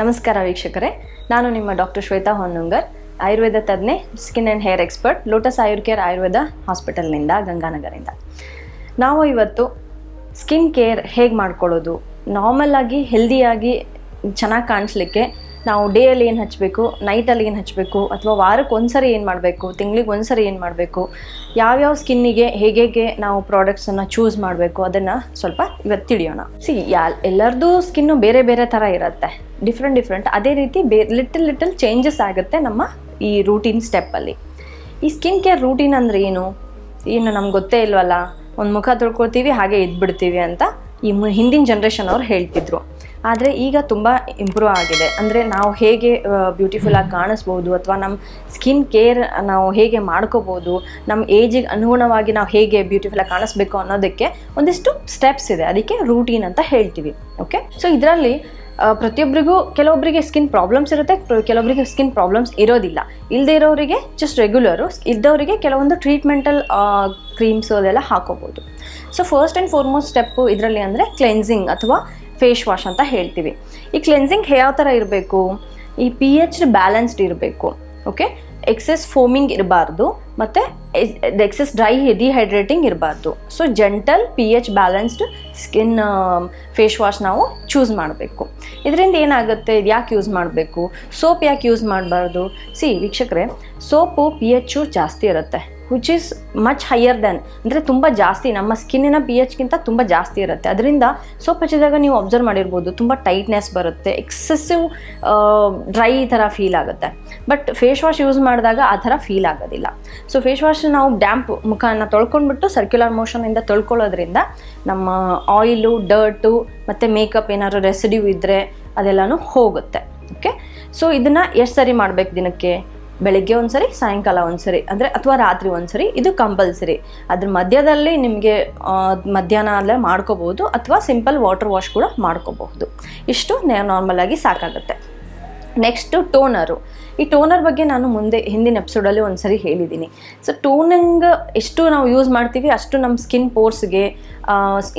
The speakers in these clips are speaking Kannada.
ನಮಸ್ಕಾರ ವೀಕ್ಷಕರೇ. ನಾನು ನಿಮ್ಮ doctor Shweta Honnungar, Ayurveda ತಜ್ಞೆ skin and hair expert lotus Ayur care Ayurveda ಹಾಸ್ಪಿಟಲ್ನಿಂದ ಗಂಗಾನಗರಿಂದ. ನಾವು ಇವತ್ತು ಸ್ಕಿನ್ ಕೇರ್ ಹೇಗೆ ಮಾಡ್ಕೊಳ್ಳೋದು? ನಾರ್ಮಲ್ ಆಗಿ ಹೆಲ್ದಿಯಾಗಿ ಚೆನ್ನಾಗಿ ಕಾಣಿಸ್ಲಿಕ್ಕೆ ನಾವು ಡೇಯಲ್ಲಿ ಏನು ಹಚ್ಚಬೇಕು ನೈಟಲ್ಲಿ ಏನು ಹಚ್ಚಬೇಕು ಅಥವಾ ವಾರಕ್ಕೆ ಒಂದ್ಸರಿ ಏನು ಮಾಡಬೇಕು, ತಿಂಗಳಿಗೆ ಒಂದ್ಸರಿ ಏನು ಮಾಡಬೇಕು, ಯಾವ್ಯಾವ ಸ್ಕಿನ್ನಿಗೆ ಹೇಗೆ ನಾವು ಪ್ರಾಡಕ್ಟ್ಸನ್ನು ಚೂಸ್ ಮಾಡಬೇಕು ಅದನ್ನು ಸ್ವಲ್ಪ ಇವತ್ತು ತಿಳಿಯೋಣ. ಸಿ ಯಾ ಎಲ್ಲರದ್ದು ಸ್ಕಿನ್ನು ಬೇರೆ ಬೇರೆ ಥರ ಇರುತ್ತೆ. ಡಿಫ್ರೆಂಟ್ ಡಿಫ್ರೆಂಟ್ ಅದೇ ರೀತಿ ಬೇ ಲಿಟಲ್ ಲಿಟಲ್ ಚೇಂಜಸ್ ಆಗುತ್ತೆ ನಮ್ಮ ಈ ರೂಟೀನ್ ಸ್ಟೆಪ್ಪಲ್ಲಿ ಈ ಸ್ಕಿನ್ ಕೇರ್ ರೂಟೀನ್ ಅಂದರೆ ಏನು? ಏನು ನಮ್ಗೆ ಗೊತ್ತೇ ಇಲ್ವಲ್ಲ? ಒಂದು ಮುಖ ತೊಳ್ಕೊಳ್ತೀವಿ, ಹಾಗೆ ಇದ್ಬಿಡ್ತೀವಿ ಅಂತ ಈ ಹಿಂದಿನ ಜನ್ರೇಷನ್ ಅವ್ರು ಹೇಳ್ತಿದ್ರು. ಆದರೆ ಈಗ ತುಂಬ ಇಂಪ್ರೂವ್ ಆಗಿದೆ. ಅಂದರೆ ನಾವು ಹೇಗೆ ಬ್ಯೂಟಿಫುಲ್ ಆಗಿ ಕಾಣಿಸ್ಬೋದು ಅಥವಾ ನಮ್ಮ ಸ್ಕಿನ್ ಕೇರ್ ನಾವು ಹೇಗೆ ಮಾಡ್ಕೋಬೋದು ನಮ್ಮ ಏಜಿಗೆ ಅನುಗುಣವಾಗಿ ನಾವು ಹೇಗೆ ಬ್ಯೂಟಿಫುಲ್ ಆಗಿ ಕಾಣಿಸ್ಬೇಕು ಅನ್ನೋದಕ್ಕೆ ಒಂದಿಷ್ಟು ಸ್ಟೆಪ್ಸ್ ಇದೆ. ಅದಕ್ಕೆ ರೂಟೀನ್ ಅಂತ ಹೇಳ್ತೀವಿ. ಓಕೆ ಸೊ ಇದರಲ್ಲಿ ಪ್ರತಿಯೊಬ್ಬರಿಗೂ ಕೆಲವೊಬ್ಬರಿಗೆ ಸ್ಕಿನ್ ಪ್ರಾಬ್ಲಮ್ಸ್ ಇರುತ್ತೆ ಕೆಲವೊಬ್ಬರಿಗೆ ಸ್ಕಿನ್ ಪ್ರಾಬ್ಲಮ್ಸ್ ಇರೋದಿಲ್ಲ. ಇಲ್ಲದೇ ಇರೋರಿಗೆ ಜಸ್ಟ್ ರೆಗ್ಯುಲರು ಇದ್ದವರಿಗೆ ಕೆಲವೊಂದು ಟ್ರೀಟ್ಮೆಂಟಲ್ ಕ್ರೀಮ್ಸು ಅದೆಲ್ಲ ಹಾಕೋಬೋದು. So first and foremost step ಇದರಲ್ಲಿ ಅಂದರೆ ಕ್ಲೆನ್ಸಿಂಗ್ ಅಥವಾ ಫೇಸ್ ವಾಶ್ ಅಂತ ಹೇಳ್ತೀವಿ. ಈ ಕ್ಲೆನ್ಸಿಂಗ್ ಯಾವ ಥರ ಇರಬೇಕು? ಈ ಪಿ ಎಚ್ ಬ್ಯಾಲೆನ್ಸ್ಡ್ ಇರಬೇಕು ಓಕೆ ಎಕ್ಸೆಸ್ ಫೋಮಿಂಗ್ ಇರಬಾರ್ದು, ಮತ್ತು ಎಕ್ಸೆಸ್ ಡ್ರೈ ಡಿಹೈಡ್ರೇಟಿಂಗ್ ಇರಬಾರ್ದು. So gentle P H balanced skin face wash ನಾವು ಚೂಸ್ ಮಾಡಬೇಕು. ಇದರಿಂದ ಏನಾಗುತ್ತೆ? ಇದು ಯಾಕೆ ಯೂಸ್ ಮಾಡಬೇಕು? ಸೋಪ್ ಯಾಕೆ ಯೂಸ್ ಮಾಡಬಾರ್ದು? ಸಿ ವೀಕ್ಷಕರೇ, ಸೋಪು ಪಿ ಎಚ್ಚು ಜಾಸ್ತಿ ಇರುತ್ತೆ. Which is much higher then ಅಂದರೆ ತುಂಬ ಜಾಸ್ತಿ, ನಮ್ಮ ಸ್ಕಿನ್ನಿನ ಪಿ ಎಚ್ಗಿಂತ ತುಂಬ ಜಾಸ್ತಿ ಇರುತ್ತೆ. ಅದರಿಂದ ಸೋಪ್ ಹಚ್ಚಿದಾಗ ನೀವು ಅಬ್ಸರ್ವ್ ಮಾಡಿರ್ಬೋದು, ತುಂಬ ಟೈಟ್ನೆಸ್ ಬರುತ್ತೆ ಎಕ್ಸೆಸಿವ್ ಡ್ರೈ ಥರ ಫೀಲ್ ಆಗುತ್ತೆ. ಬಟ್ ಫೇಸ್ ವಾಶ್ ಯೂಸ್ ಮಾಡಿದಾಗ ಆ ಥರ ಫೀಲ್ ಆಗೋದಿಲ್ಲ. ಸೊ ಫೇಸ್ ವಾಶ್ ನಾವು ಡ್ಯಾಂಪ್ ಮುಖನ ತೊಳ್ಕೊಂಡ್ಬಿಟ್ಟು ಸರ್ಕ್ಯುಲರ್ ಮೋಷನಿಂದ ತೊಳ್ಕೊಳ್ಳೋದ್ರಿಂದ ನಮ್ಮ ಆಯಿಲು ಡರ್ಟು ಮತ್ತು ಮೇಕಪ್ ಏನಾದ್ರು ರೆಸಿಡ್ಯೂ ಇದ್ದರೆ ಅದೆಲ್ಲನೂ ಹೋಗುತ್ತೆ. ಓಕೆ ಸೊ ಇದನ್ನು ಎಷ್ಟು ಸರಿ ಮಾಡಬೇಕು ದಿನಕ್ಕೆ? ಬೆಳಿಗ್ಗೆ ಒಂದ್ಸರಿ, ಸಾಯಂಕಾಲ ಒಂದ್ಸರಿ, ಅಂದರೆ ಅಥವಾ ರಾತ್ರಿ ಒಂದ್ಸರಿ, ಇದು ಕಂಪಲ್ಸರಿ. ಅದ್ರ ಮಧ್ಯದಲ್ಲಿ ನಿಮಗೆ ಮಧ್ಯಾಹ್ನ ಅಲ್ಲೇ ಮಾಡ್ಕೋಬಹುದು, ಅಥವಾ ಸಿಂಪಲ್ ವಾಟರ್ ವಾಶ್ ಕೂಡ ಮಾಡ್ಕೋಬಹುದು. ಇಷ್ಟು ನಾರ್ಮಲ್ ಆಗಿ ಸಾಕಾಗುತ್ತೆ. Next toner. ಈ ಟೋನರ್ ಬಗ್ಗೆ ನಾನು ಮುಂದೆ, ಹಿಂದಿನ ಎಪಿಸೋಡಲ್ಲಿ ಒಂದ್ಸರಿ ಹೇಳಿದ್ದೀನಿ ಸೊ ಟೋನಿಂಗ್ ಎಷ್ಟು ನಾವು ಯೂಸ್ ಮಾಡ್ತೀವಿ, ಅಷ್ಟು ನಮ್ಮ ಸ್ಕಿನ್ ಪೋರ್ಸ್ಗೆ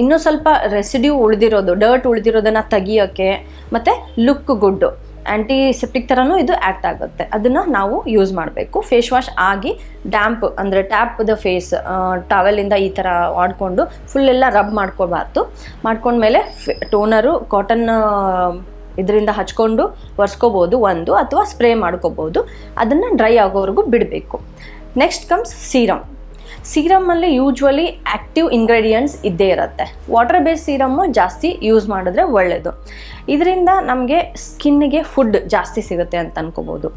ಇನ್ನೂ ಸ್ವಲ್ಪ ರೆಸಿಡ್ಯೂ ಉಳಿದಿರೋದು ಡರ್ಟ್ ಉಳಿದಿರೋದನ್ನು ತೆಗಿಯೋಕ್ಕೆ ಮತ್ತು ಲುಕ್ ಗುಡ್ಡು ಆ್ಯಂಟಿಸೆಪ್ಟಿಕ್ ಥರನೂ ಇದು ಆ್ಯಕ್ಟ್ ಆಗುತ್ತೆ. ಅದನ್ನು ನಾವು ಯೂಸ್ ಮಾಡಬೇಕು. ಫೇಸ್ ವಾಶ್ ಆಗಿ ಡ್ಯಾಂಪ್ ಅಂದರೆ ಟ್ಯಾಪ್ ದ ಫೇಸ್ ಟವೆಲಿಂದ ಈ ಥರ ಆಡ್ಕೊಂಡು ಫುಲ್ಲೆಲ್ಲ ರಬ್ ಮಾಡ್ಕೋಬಾರ್ದು. ಮಾಡ್ಕೊಂಡ್ಮೇಲೆ ಟೋನರು ಕಾಟನ್ ಇದರಿಂದ ಹಚ್ಕೊಂಡು ಒರೆಸ್ಕೋಬೋದು ಒಂದು ಅಥವಾ ಸ್ಪ್ರೇ ಮಾಡ್ಕೋಬೋದು. ಅದನ್ನು ಡ್ರೈ ಆಗೋವರೆಗೂ ಬಿಡಬೇಕು. ನೆಕ್ಸ್ಟ್ ಕಮ್ಸ್ ಸೀರಮ್ ಸೀರಮಲ್ಲಿ ಯೂಶ್ವಲಿ ಆ್ಯಕ್ಟಿವ್ ಇಂಗ್ರೀಡಿಯೆಂಟ್ಸ್ ಇದ್ದೇ ಇರುತ್ತೆ. ವಾಟರ್ ಬೇಸ್ ಸೀರಮ್ಮು ಜಾಸ್ತಿ ಯೂಸ್ ಮಾಡಿದ್ರೆ ಒಳ್ಳೆಯದು ಇದರಿಂದ ನಮಗೆ ಸ್ಕಿನ್ನಿಗೆ ಫುಡ್ ಜಾಸ್ತಿ ಸಿಗುತ್ತೆ ಅಂತ ಅನ್ಕೋಬೋದು.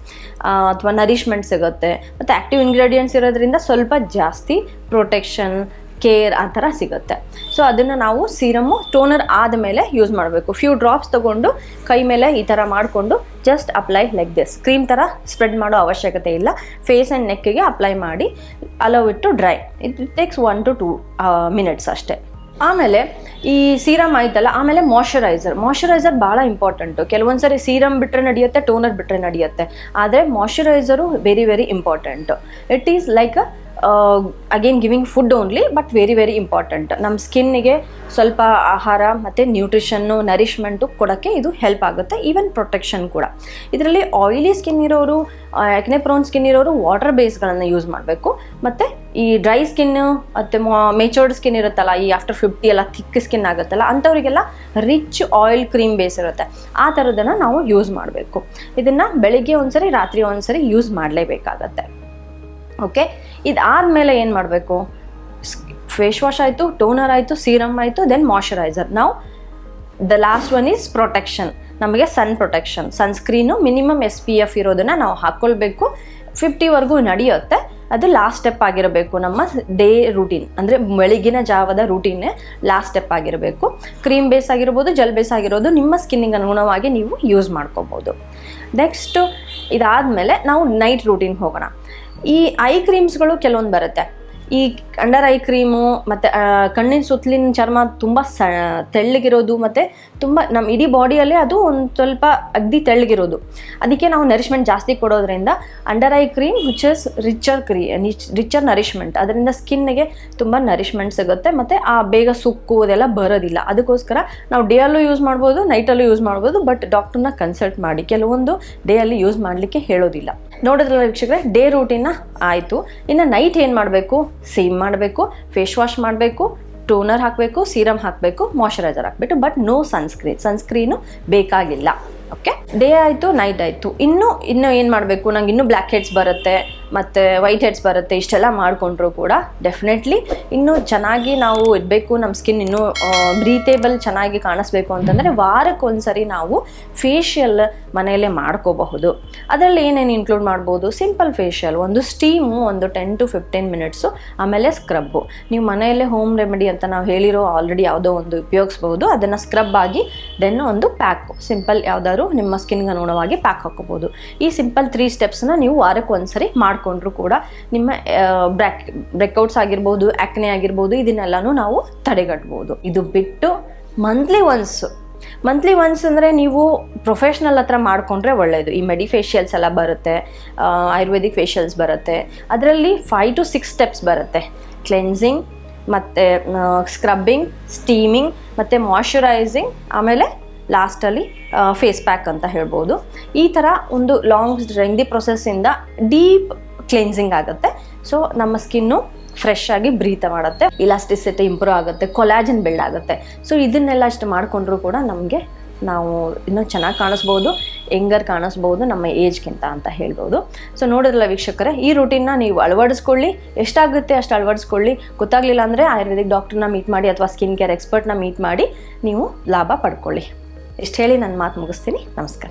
ಅಥವಾ ನರಿಷ್ಮೆಂಟ್ ಸಿಗುತ್ತೆ. ಮತ್ತು ಆ್ಯಕ್ಟಿವ್ ಇಂಗ್ರೀಡಿಯೆಂಟ್ಸ್ ಇರೋದ್ರಿಂದ ಸ್ವಲ್ಪ ಜಾಸ್ತಿ ಪ್ರೊಟೆಕ್ಷನ್ ಕೇರ್ ಆ ಥರ ಸಿಗುತ್ತೆ. ಸೊ ಅದನ್ನು ನಾವು ಸೀರಮ್ಮು ಟೋನರ್ ಆದಮೇಲೆ ಯೂಸ್ ಮಾಡಬೇಕು. ಫ್ಯೂ ಡ್ರಾಪ್ಸ್ ತೊಗೊಂಡು ಕೈ ಮೇಲೆ ಈ ಥರ ಮಾಡಿಕೊಂಡು just apply like this cream ಥರ ಸ್ಪ್ರೆಡ್ ಮಾಡೋ ಅವಶ್ಯಕತೆ ಇಲ್ಲ. ಫೇಸ್ ಆ್ಯಂಡ್ ನೆಕ್ಕಿಗೆ ಅಪ್ಲೈ ಮಾಡಿ ಅಲೋ ಇಟ್ಟು dry it takes one to two minutes ಅಷ್ಟೇ. ಆಮೇಲೆ ಈ ಸೀರಮ್ ಆಯ್ತಲ್ಲ, ಆಮೇಲೆ ಮಾಯಶ್ಚರೈಸರ್ ಮಾಯಶ್ಚರೈಸರ್ ಭಾಳ ಇಂಪಾರ್ಟೆಂಟು ಕೆಲವೊಂದು ಸರಿ ಸೀರಮ್ ಬಿಟ್ಟರೆ ನಡೆಯುತ್ತೆ ಟೋನರ್ ಬಿಟ್ಟರೆ ನಡೆಯುತ್ತೆ. ಆದರೆ moisturiser very very important it is like again giving food only but very very important ನಮ್ಮ ಸ್ಕಿನ್ನಿಗೆ ಸ್ವಲ್ಪ ಆಹಾರ ಮತ್ತು ನ್ಯೂಟ್ರಿಷನ್ನು ನರಿಷ್ಮೆಂಟು ಕೊಡೋಕ್ಕೆ ಇದು ಹೆಲ್ಪ್ ಆಗುತ್ತೆ ಈವನ್ ಪ್ರೊಟೆಕ್ಷನ್ ಕೂಡ. ಇದರಲ್ಲಿ ಆಯಿಲಿ ಸ್ಕಿನ್ ಇರೋರು ಯಾಕನೆ ಪ್ರೋನ್ ಸ್ಕಿನ್ ಇರೋರು ವಾಟರ್ ಬೇಸ್ಗಳನ್ನು ಯೂಸ್ ಮಾಡಬೇಕು. ಮತ್ತು ಈ ಡ್ರೈ ಸ್ಕಿನ್ನು ಮತ್ತು ಮೇಚೋರ್ಡ್ ಸ್ಕಿನ್ ಇರುತ್ತಲ್ಲ, ಈ ಆಫ್ಟರ್ ಫಿಫ್ಟಿ ಎಲ್ಲ ಥಿಕ್ ಸ್ಕಿನ್ ಆಗುತ್ತಲ್ಲ ಅಂಥವರಿಗೆಲ್ಲ ರಿಚ್ ಆಯಿಲ್ ಕ್ರೀಮ್ ಬೇಸ್ ಇರುತ್ತೆ. ಆ ಥರದನ್ನು ನಾವು ಯೂಸ್ ಮಾಡಬೇಕು. ಇದನ್ನು ಬೆಳಿಗ್ಗೆ ಒಂದ್ಸರಿ, ರಾತ್ರಿ ಒಂದ್ಸರಿ ಯೂಸ್ ಮಾಡಲೇಬೇಕಾಗತ್ತೆ. ಓಕೆ? ಇದಾದಮೇಲೆ ಏನು ಮಾಡಬೇಕು? ಫೇಸ್ ವಾಶ್ ಆಯಿತು ಟೋನರ್ ಆಯಿತು ಸೀರಮ್ ಆಯಿತು ದೆನ್ ಮಾಯಶ್ಚರೈಸರ್ ನಾವು the last one is protection ನಮಗೆ sun protection sunscreen minimum S P F ಇರೋದನ್ನು ನಾವು ಹಾಕ್ಕೊಳ್ಬೇಕು ಫಿಫ್ಟಿವರೆಗೂ ನಡೆಯುತ್ತೆ. ಅದು ಲಾಸ್ಟ್ ಸ್ಟೆಪ್ ಆಗಿರಬೇಕು. ನಮ್ಮ ಡೇ ರೂಟೀನ್ ಅಂದರೆ ಬೆಳಗಿನ ಜಾವದ ರೂಟೀನೇ ಲಾಸ್ಟ್ ಸ್ಟೆಪ್ ಆಗಿರಬೇಕು. ಕ್ರೀಮ್ ಬೇಸ್ ಆಗಿರ್ಬೋದು ಜೆಲ್ ಬೇಸ್ ಆಗಿರೋದು, ನಿಮ್ಮ ಸ್ಕಿನ್ನಿಗೆ ಅನುಗುಣವಾಗಿ ನೀವು ಯೂಸ್ ಮಾಡ್ಕೋಬೋದು. ನೆಕ್ಸ್ಟು ಇದಾದಮೇಲೆ ನಾವು ನೈಟ್ ರೂಟೀನ್ ಹೋಗೋಣ. ಈ ಐ ಕ್ರೀಮ್ಸ್ಗಳು ಕೆಲವೊಂದು ಬರುತ್ತೆ. ಈ ಅಂಡರ್ ಐ ಕ್ರೀಮು ಮತ್ತು ಕಣ್ಣಿನ ಸುತ್ತಲಿನ ಚರ್ಮ ತುಂಬ ಸ, ತೆಳ್ಳಗಿರೋದು ಮತ್ತು ತುಂಬ ನಮ್ಮ ಇಡೀ ಬಾಡಿಯಲ್ಲೇ ಅದು ಒಂದು ಸ್ವಲ್ಪ ಅಗ್ದಿ ತೆಳ್ಳಗಿರೋದು. ಅದಕ್ಕೆ ನಾವು ನರಿಶ್ಮೆಂಟ್ ಜಾಸ್ತಿ ಕೊಡೋದ್ರಿಂದ under eye cream which is richer cream richer nourishment ಅದರಿಂದ ಸ್ಕಿನ್ನಿಗೆ ತುಂಬ ನರಿಷ್ಮೆಂಟ್ ಸಿಗುತ್ತೆ ಮತ್ತು ಆ ಬೇಗ ಸುಕ್ಕು ಅದೆಲ್ಲ ಬರೋದಿಲ್ಲ. ಅದಕ್ಕೋಸ್ಕರ ನಾವು ಡೇಯಲ್ಲೂ ಯೂಸ್ ಮಾಡ್ಬೋದು ನೈಟಲ್ಲೂ ಯೂಸ್ ಮಾಡ್ಬೋದು ಬಟ್ ಡಾಕ್ಟ್ರನ್ನ ಕನ್ಸಲ್ಟ್ ಮಾಡಿ. ಕೆಲವೊಂದು ಡೇ ಅಲ್ಲಿ ಯೂಸ್ ಮಾಡಲಿಕ್ಕೆ ಹೇಳೋದಿಲ್ಲ. ನೋಡಿದ್ರಲ್ಲ ವೀಕ್ಷಕರೇ, ಡೇ ರೂಟೀನ ಆಯಿತು. ಇನ್ನು ನೈಟ್ ಏನು ಮಾಡಬೇಕು? ಸೇಮ್ ಮಾಡಬೇಕು ಫೇಸ್ ವಾಶ್ ಮಾಡಬೇಕು ಟೋನರ್ ಹಾಕಬೇಕು ಸೀರಮ್ ಹಾಕಬೇಕು ಮಾಯಶ್ಚರೈಸರ್ ಹಾಕಬೇಕು ಬಟ್ ನೋ ಸನ್ಸ್ಕ್ರೀನ್ ಸನ್ಸ್ಕ್ರೀನು ಬೇಕಾಗಿಲ್ಲ. ಓಕೆ ಡೇ ಆಯಿತು ನೈಟ್ ಆಯಿತು. ಇನ್ನೂ, ಇನ್ನು ಏನು ಮಾಡಬೇಕು? ನಂಗೆ ಇನ್ನೂ ಬ್ಲ್ಯಾಕ್ ಹೆಡ್ಸ್ ಬರುತ್ತೆ. ಮತ್ತು ವೈಟ್ ಹೆಡ್ಸ್ ಬರುತ್ತೆ, ಇಷ್ಟೆಲ್ಲ ಮಾಡಿಕೊಂಡ್ರು ಕೂಡ ಡೆಫಿನೆಟ್ಲಿ ಇನ್ನೂ ಚೆನ್ನಾಗಿ ನಾವು ಇರಬೇಕು ನಮ್ಮ ಸ್ಕಿನ್ ಇನ್ನೂ ಬ್ರೀತೇಬಲ್ ಚೆನ್ನಾಗಿ ಕಾಣಿಸ್ಬೇಕು ಅಂತಂದರೆ ವಾರಕ್ಕೊಂದ್ಸರಿ ನಾವು ಫೇಶಿಯಲ್ ಮನೆಯಲ್ಲೇ ಮಾಡ್ಕೋಬಹುದು. ಅದರಲ್ಲಿ ಏನೇನು ಇನ್ಕ್ಲೂಡ್ ಮಾಡ್ಬೋದು? ಸಿಂಪಲ್ ಫೇಶಿಯಲ್ ಒಂದು ಸ್ಟೀಮು ಒಂದು ಟೆನ್ ಟು ಫಿಫ್ಟೀನ್ ಮಿನಿಟ್ಸು ಆಮೇಲೆ ಸ್ಕ್ರಬ್ಬು ನೀವು ಮನೆಯಲ್ಲೇ ಹೋಮ್ ರೆಮಿಡಿ ಅಂತ ನಾವು ಹೇಳಿರೋ ಆಲ್ರೆಡಿ ಯಾವುದೋ ಒಂದು ಉಪಯೋಗಿಸ್ಬೋದು, ಅದನ್ನು ಸ್ಕ್ರಬ್ ಆಗಿ ದೆನ್ ಒಂದು ಪ್ಯಾಕು ಸಿಂಪಲ್ ಯಾವ್ದಾದ್ರು ನಿಮ್ಮ ಸ್ಕಿನ್ಗೆ ಅನುಗುಣವಾಗಿ ಪ್ಯಾಕ್ ಹಾಕೋಬೋದು ಈ ಸಿಂಪಲ್ ತ್ರೀ ಸ್ಟೆಪ್ಸ್ನ ನೀವು ವಾರಕ್ಕೆ ಒಂದ್ಸರಿ ಮಾಡಿಕೊಂಡ್ರು ಕೂಡ ನಿಮ್ಮ ಬ್ರ್ಯಾಕ್ ಬ್ರೇಕ್ಔಟ್ಸ್ ಆಗಿರ್ಬೋದು, ಆಕ್ನೆ ಆಗಿರ್ಬೋದು, ಇದನ್ನೆಲ್ಲನೂ ನಾವು ತಡೆಗಟ್ಬೋದು. ಇದು ಬಿಟ್ಟು ಮಂತ್ಲಿ ಒನ್ಸ್. ಮಂತ್ಲಿ ಒನ್ಸ್ ಅಂದರೆ ನೀವು ಪ್ರೊಫೆಷ್ನಲ್ ಹತ್ರ ಮಾಡಿಕೊಂಡ್ರೆ ಒಳ್ಳೆಯದು ಈ ಮೆಡಿ ಫೇಷಿಯಲ್ಸ್ ಎಲ್ಲ ಬರುತ್ತೆ ಆಯುರ್ವೇದಿಕ್ ಫೇಶಿಯಲ್ಸ್ ಬರುತ್ತೆ. ಅದರಲ್ಲಿ ಫೈವ್ ಟು ಸಿಕ್ಸ್ ಸ್ಟೆಪ್ಸ್ ಬರುತ್ತೆ. ಕ್ಲೆನ್ಸಿಂಗ್ ಮತ್ತು ಸ್ಕ್ರಬ್ಬಿಂಗ್ ಸ್ಟೀಮಿಂಗ್ ಮತ್ತು ಮಾಯ್ಶ್ಚರೈಸಿಂಗ್ ಆಮೇಲೆ ಲಾಸ್ಟಲ್ಲಿ ಫೇಸ್ ಪ್ಯಾಕ್ ಅಂತ ಹೇಳ್ಬೋದು. ಈ ಥರ ಒಂದು ಲಾಂಗ್ ರೆಂಗ್ದಿ ಪ್ರೊಸೆಸ್ಸಿಂದ ಡೀಪ್ ಕ್ಲೆನ್ಸಿಂಗ್ ಆಗುತ್ತೆ. ಸೊ ನಮ್ಮ ಸ್ಕಿನ್ನು ಫ್ರೆಶ್ ಆಗಿ ಬ್ರೀತ ಮಾಡುತ್ತೆ. ಇಲಾಸ್ಟಿಸಿಟಿ ಇಂಪ್ರೂವ್ ಆಗುತ್ತೆ. ಕೊಲಾಜನ್ ಬಿಲ್ಡ್ ಆಗುತ್ತೆ. ಸೊ ಇದನ್ನೆಲ್ಲ ಅಷ್ಟು ಮಾಡಿಕೊಂಡ್ರೂ ಕೂಡ ನಮಗೆ ನಾವು ಇನ್ನೂ ಚೆನ್ನಾಗಿ ಕಾಣಿಸ್ಬೋದು. ಯಂಗರ್ ಕಾಣಿಸ್ಬೋದು ನಮ್ಮ ಏಜ್ಗಿಂತ ಅಂತ ಹೇಳ್ಬೋದು. ಸೊ ನೋಡಿದ್ರಲ್ಲ ವೀಕ್ಷಕರೇ, ಈ ರೂಟೀನ್ನ ನೀವು ಅಳವಡಿಸ್ಕೊಳ್ಳಿ. ಎಷ್ಟಾಗುತ್ತೆ ಅಷ್ಟು ಅಳವಡಿಸ್ಕೊಳ್ಳಿ. ಗೊತ್ತಾಗಲಿಲ್ಲ ಅಂದರೆ ಆಯುರ್ವೇದಿಕ್ ಡಾಕ್ಟರ್ನ ಮೀಟ್ ಮಾಡಿ ಅಥವಾ ಸ್ಕಿನ್ ಕೇರ್ ಎಕ್ಸ್ಪರ್ಟ್ನ ಮೀಟ್ ಮಾಡಿ ನೀವು ಲಾಭ ಪಡ್ಕೊಳ್ಳಿ. ಇಷ್ಟು ಹೇಳಿ ನನ್ನ ಮಾತು ಮುಗಿಸ್ತೀನಿ. ನಮಸ್ಕಾರ.